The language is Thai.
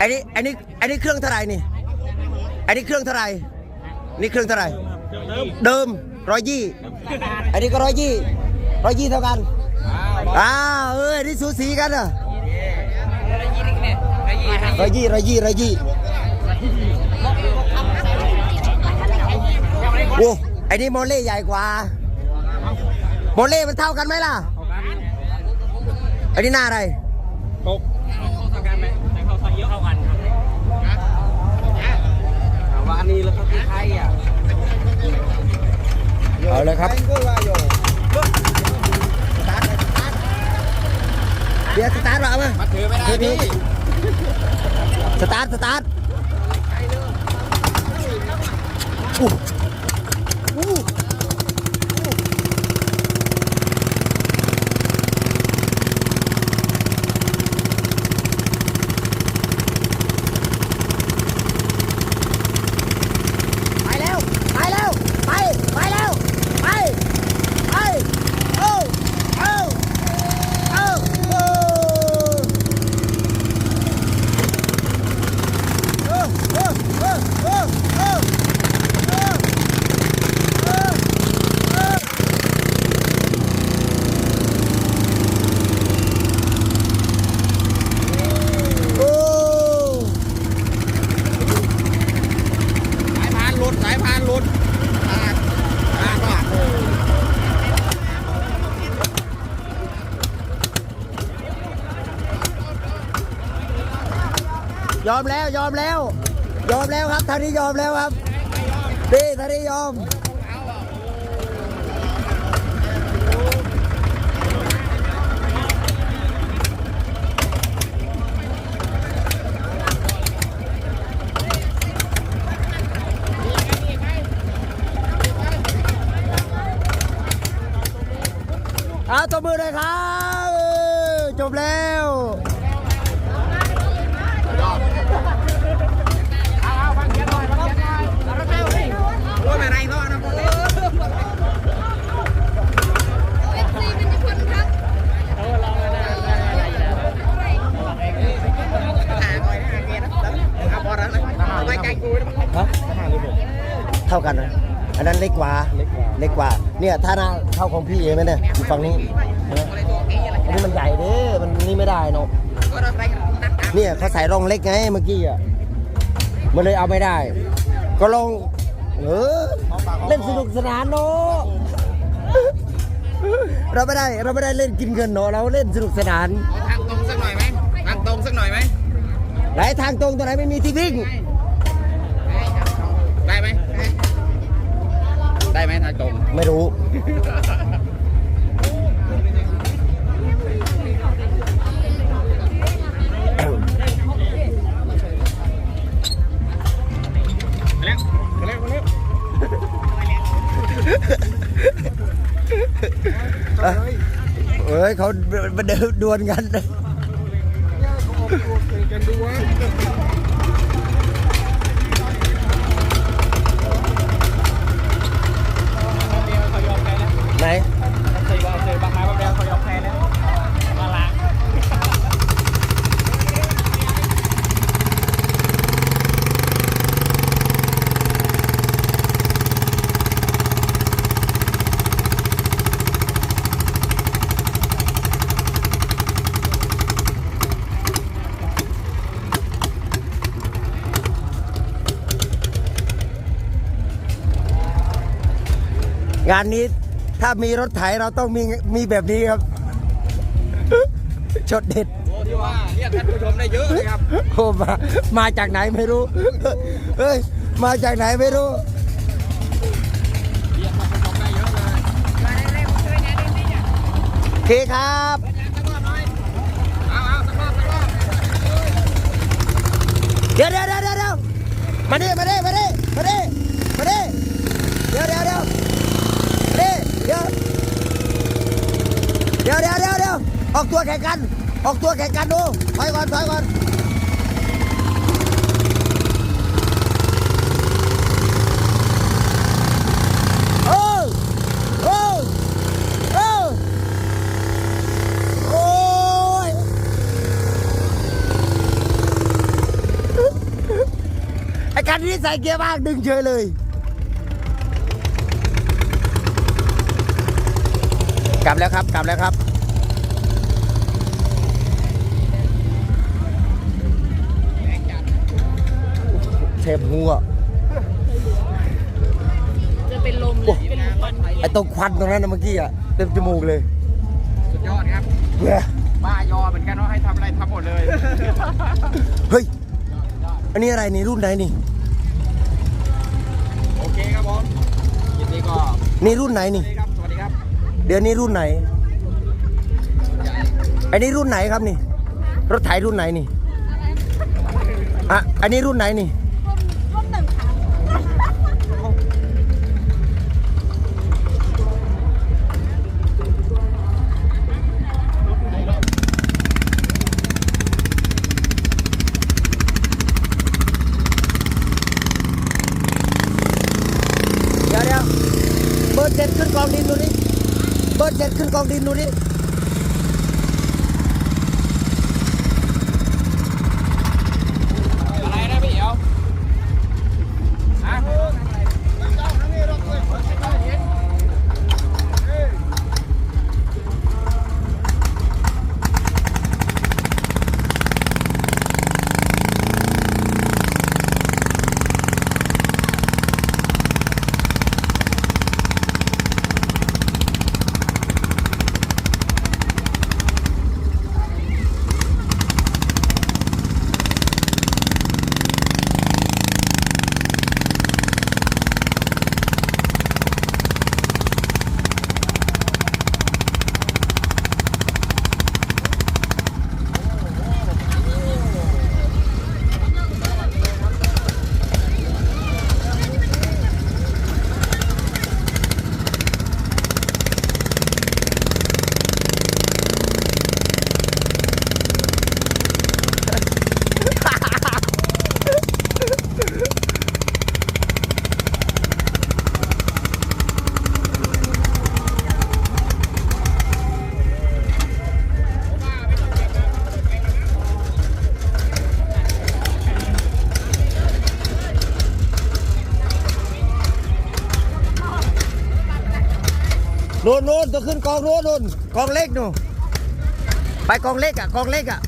อันนี้อันนี้อันนี้เครื่องเท่าไหร่นี่ อันนี้เครื่องเท่าไหร่นี่เครื่องเท่าไหร่เดิมร้อยยี่อันนี้ก็ร้อยยี่ร้อยยี่เท่ากันอ้าวเอ้ยนี่สูสีกันอะร้อยยี่ร้อยยี่ร้อยยี่โอ้ไอ้นี่โมเล่ใหญ่กว่าโมเล่มันเท่ากันไหมล่ะไอ้นี่หน้าอะไรตกเท่ากันไหมแต่เขาใส่เยอะเท่ากันครับว่าอันนี้แล้วก็คือไทยอะเอาเลยครับเดี๋ยวสตาร์ทมาเอามามาถือไม่ได้พี่สตาร์ทสตาร์ทอู้อู้ไปแล้ว ไปแล้ว ไป ไปแล้ว ไป ไป โอ้โอ้โอ้โอ้ สายพานหลุดสายพานหลุดขาดขาดว่ะ ยอมแล้วยอมแล้ว ยอมแล้วครับทานนี้ยอมแล้วครับนี่ทานนี้ยอมเอาตัวมือเลยครับ จบแล้ว เนาะนะฮะเท่ากันนะอันนั้นเล็กกว่า เล็กกว่า เนี่ยถ้าหน้าเท่าของพี่เองไหมเนี่ยอยู่ฝั่งนี้เห็นไหมอันนี้มันใหญ่เด้มันนี่ไม่ได้เนาะเนี่ยเขาใส่รองเล็กไงเมื่อกี้อะ มันเลยเอาไม่ได้ ก็ลองเออ เล่นสนุกสนานเนาะเราไม่ได้เราไม่ได้เล่นกินเงินเนาะเราเล่นสนุกสนานทางตรงสักหน่อยไหมทางตรงสักหน่อยไหมไหนทางตรงตรงไหนไม่มีที่วิ่งได้ไหมได้ไหมทางตรงไม่รู้ อ้ยเขาเดินดวลกันกันไหน เคยว่าเคยบางไม้บางแดงเขายอมแพ้แล้วมาล้าง งานนี้ถ้ามีรถไถเราต้องมีมีแบบนี้ครับชดเด็ดโอ้ที่ว่าเรียกท่านผู้ชมได้เยอะเลยครับโอ้มามาจากไหนไม่รู้เฮ้ยมาจากไหนไม่รู้เรียกท่านผู้ชมได้เยอะเลยโอเคครับสักรอบหน่อยเอาเอาสักรอบสักรอบเดี๋ยวเดี๋ยวเดี๋ยวเดี๋ยวมาดิมาดิ ตัวแข่งกัน ออกตัวแข่งกันดูถอยก่อนถอยก่อนไอการนี้ใส่เกียร์ว่างดึงเฉยเลยกลับแล้วครับกลับแล้วครับ เทปหัวจะเป็นลมเลยเป็นลมควันไอ้ตรงควันตรงนั้นนะเมื่อกี้อะเต็มจมูกเลยสุดยอดครับเฮ้ยบ้ายอเหมือนกันเนาะให้ทำอะไรทำหมดเลย เฮ้ย อันนี้อะไรนี่รุ่นไหนนี่ โอเคครับผมยินดีก็นี่รุ่นไหนนี่ นี่ครับ สวัสดีครับเดี๋ยวนี้รุ่นไหน อันนี้รุ่นไหนครับนี่ รถไถรุ่นไหนนี่ อะ อันนี้รุ่นไหนนี่ ร่มหนึ่งค่ะ เดี๋ยวเดี๋ยว เบิร์ดเจ็ดขึ้นกองดินดูนี่เบิร์ดเจ็ดขึ้นกองดินดูนี่ โน่นโน่นตัวขึ้นกองโน่นโน่นกองเล็กนู่นไปกองเล็กอะกองเล็กอะ